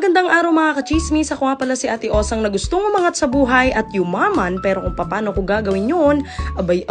Magandang araw mga kachismis. Ako nga pala si Ate Osang na gustong umangat sa buhay at yumaman pero kung paano ko gagawin yon, abay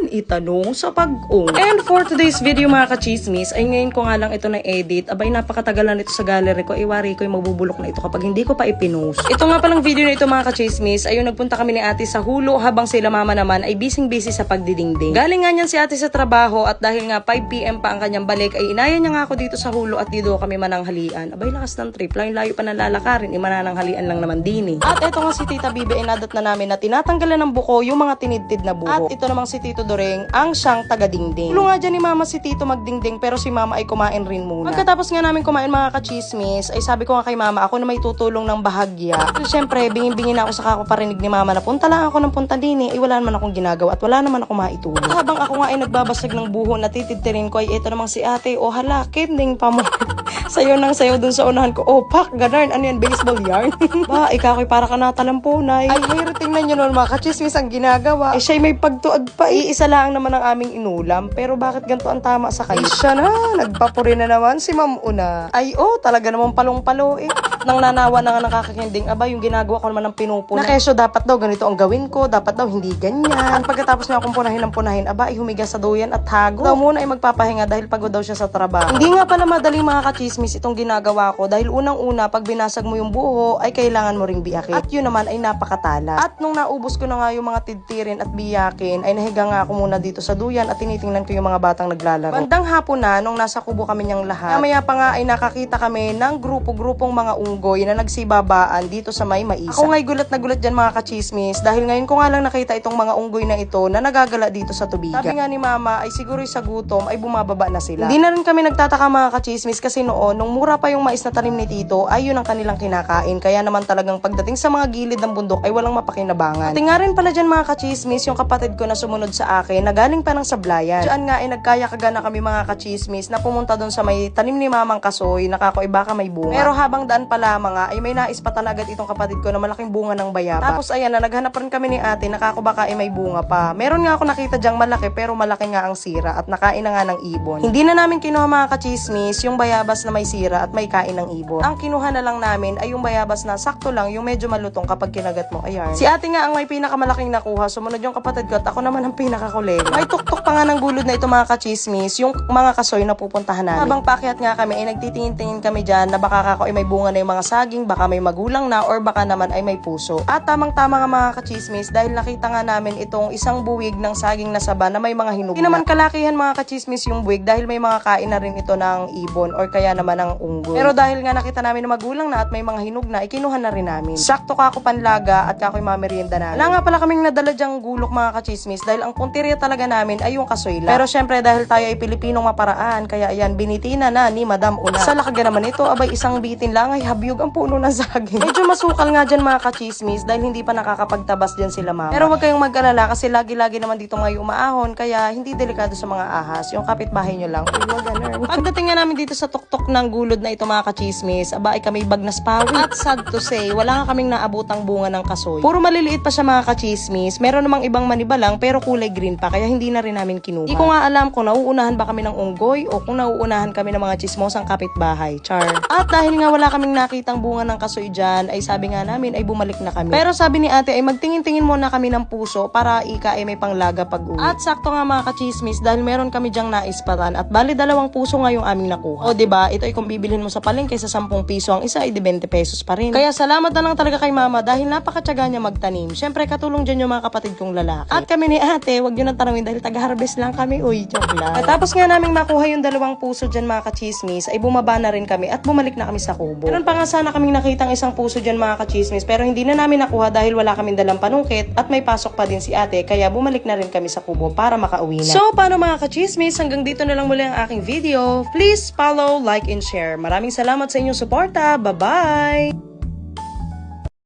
awan, itanong sa pag-ong. And for today's video mga kachismis, ay ngayon ko nga lang ito na edit. Abay napakatagal na nito sa gallery ko. Iwari ko yung mabubulok na ito kapag hindi ko pa ipinost. Ito nga palang video na ito mga kachismis, ayun nagpunta kami ni ate sa hulo habang sila mama naman ay busy-busy sa pagdidingding. Galing nga niyan si ate sa trabaho at dahil nga 5pm pa ang kanyang balik ay inaya niya nga ako dito sa hulo at dito kami mananghalian. Abay lakas ng trip. Layo-layo pa nalalakarin. Imanananghalian lang naman din eh. At ito nga si Tita Bibi inadat na namin na tinatanggalan ng buko yung mga tinidtid na buko. At ito namang si Tito Doreng ang siyang taga-dingding. Tulo nga dyan ni Mama si Tito magdingding pero si Mama ay kumain rin muna. Pagkatapos nga namin kumain mga kachismis, ay sabi ko nga kay Mama ako na may tutulong ng bahagya. At syempre, bingin-bingin na ako sa kakaparinig ni Mama na punta lang ako ng punta din eh. Ay wala naman akong ginagawa at wala naman ako maitulong. Habang ako nga ay nagbabasag ng buho na titidtirin ko ay ito namang si ate, o hala, kinding pa mo. sayo nang sayo dun sa unahan ko. Oh, pak, ganun. Ano yan, baseball yarn? ba, ikaw ay para ka natalampunay. Ay, hayro, tingnan nyo nun, mga kachismis ang ginagawa. Eh, siya'y may pagtuag pa. Iisa lang naman ang aming inulam. Pero bakit ganito ang tama sa? Ay, siya na. Nagpapuri na naman si Ma'am Una. Ay, oh, talaga naman palong-palo eh. Nang nanawa na nga nakakakinding, aba, yung ginagawa ko naman ng pinupuna. Na kesyo, dapat daw ganito ang gawin ko. Dapat daw hindi ganyan. At pagkatapos niya akong punahin ng punahin, aba, ay humiga sa duyan at hago. Daw muna ay magpapahinga dahil pagod daw siya sa trabaho. Hindi nga pala madaling mga kachismis itong ginagawa ko dahil unang-una, pag binasag mo yung buho, ay kailangan mo ring biyakin. At yun naman ay napakatala. At nung naubos ko na nga yung mga tidtirin at biyakin, ay nahiga nga ako muna dito sa duyan at tinitingnan ko yung mga batang naglalaro. Bandang hapon na, nung nasa kubo kami niyang lahat, mamaya pa nga ay nakakita kami ng grupo-grupong mga unggoy na nagsibabaan dito sa may maisa. Ako nga'y gulat na gulat dyan mga kachismis dahil ngayon ko nga lang nakita itong mga unggoy na ito na nagagala dito sa tubigan. Sabi nga ni mama ay siguro sa gutom ay bumababa na sila. Hindi na rin kami nagtataka mga kachismis kasi noon nung mura pa yung mais na tanim ni Tito ay yun ang kanilang kinakain. Kaya naman talagang pagdating sa mga gilid ng bundok ay walang mapakinabangan. At nga rin pala dyan mga kachismis yung kapatid ko na sumunod sa akin na galing pa ng sablayan. Diyan nga ay nagkaya-kaga na kami mga kachismis na pumunta doon sa may tanim ni mamang kasoy nakako baka may bunga. Pero habang daan pa lamang nga ay may naispatan agad itong kapatid ko na malaking bunga ng bayaba. Tapos ayan na naghanap rin kami ni ate nakako baka ay may bunga pa. Meron nga ako nakita diyang malaki pero malaki nga ang sira at nakain na nga ng ibon. Hindi na namin kinuha mga kachismis yung bayabas na may sira at may kain ng ibon. Ang kinuha na lang namin ay yung bayabas na sakto lang yung medyo malutong kapag kinagat mo. Ayan. Si ate nga ang may pinakamalaking nakuha. Sumunod yung kapatid ko at ako naman ang pinakakulega. May tuktok pa nga ng gulod na ito mga kachismis yung mga kasoy na pupuntahan namin. Habang pakyat nga kami ay nagtitingin-tingin kami dyan na baka kako ay may bunga na yung mga saging, baka may magulang na or baka naman ay may puso. At tamang-tama nga mga kachismis dahil nakita nga namin itong isang buwig ng saging na saba na may mga hinug Hindi naman kalakihan mga kachismis yung buwig dahil may mga kain na rin ito ng ibon or kaya naman ng unggoy. Pero dahil nga nakita namin na magulang na at may mga hinug na, ikinuha na rin namin. Sakto ka ako panlaga at kako'y mamerienda namin. Wala nga pala kaming nadala dyang gulok mga kachismis dahil ang punteriya talaga namin ay yung kasoy lang. Pero syempre dahil tayo ay Pilipinong maparaan, kaya ayan, binitina na ni Madam Una. Sa lakaga naman ito, abay isang bitin lang ay habyog ang puno ng saging. Medyo masukal nga dyan mga kachismis dahil hindi pa nakakapagtabas dyan sila mama. Pero huwag kayong mag-alala kasi lagi-lagi naman dito ngayon umaahon kaya hindi delikado sa mga ahas. Yung kapitbahay nyo lang. Wag. Pagdating nga namin dito sa tuktok ng gulod na ito mga kachismis, aba ay kami bagnas pawi. At sad to say, wala nga kaming naabutang bunga ng kasoy. Puro maliliit pa siya mga kachismis. Meron namang ibang manibalang pero kulay green pa kaya hindi na rin namin kinuha. Hindi ko nga alam kung nauunahan ba kami ng unggoy o kung nauunahan kami ng mga chismosang kapitbahay. Char. At dahil nga wala kaming nakitang bunga ng kasoy dyan, ay sabi nga namin ay bumalik na kami. Pero sabi ni ate ay magtingin-tingin muna kami ng puso para ika ay may panglaga pag uwi. At sakto nga mga kachismis dahil meron kami dyang naispatan at bali dalawang puso nga yung aming nakuha. O ba? Ito ay kung bibilhin mo sa palengke sa 10 piso ang isa ay di 20 pesos pa rin. Kaya salamat na lang talaga kay mama dahil napakatyaga niya magtanim. Syempre katulong dyan yung mga kapatid kong lalaki. At kami ni ate, wag yun ang tanongin dahil taga-harvest lang kami. Uy, joke lang. At tapos nga naming makuha yung dalawang puso dyan mga kachismis ay bumaba na rin kami at bumalik na kami sa kubo. Meron pa nga sana kaming nakitang isang puso dyan mga kachismis pero hindi na namin nakuha dahil wala kaming dalang panungkit at may pasok pa din si ate kaya bumalik na rin kami sa kubo para makauwi na. So, paano mga kachismis? Hanggang dito na lang muli ang aking video. Please follow, like, and share. Maraming salamat sa inyong suporta. Bye-bye!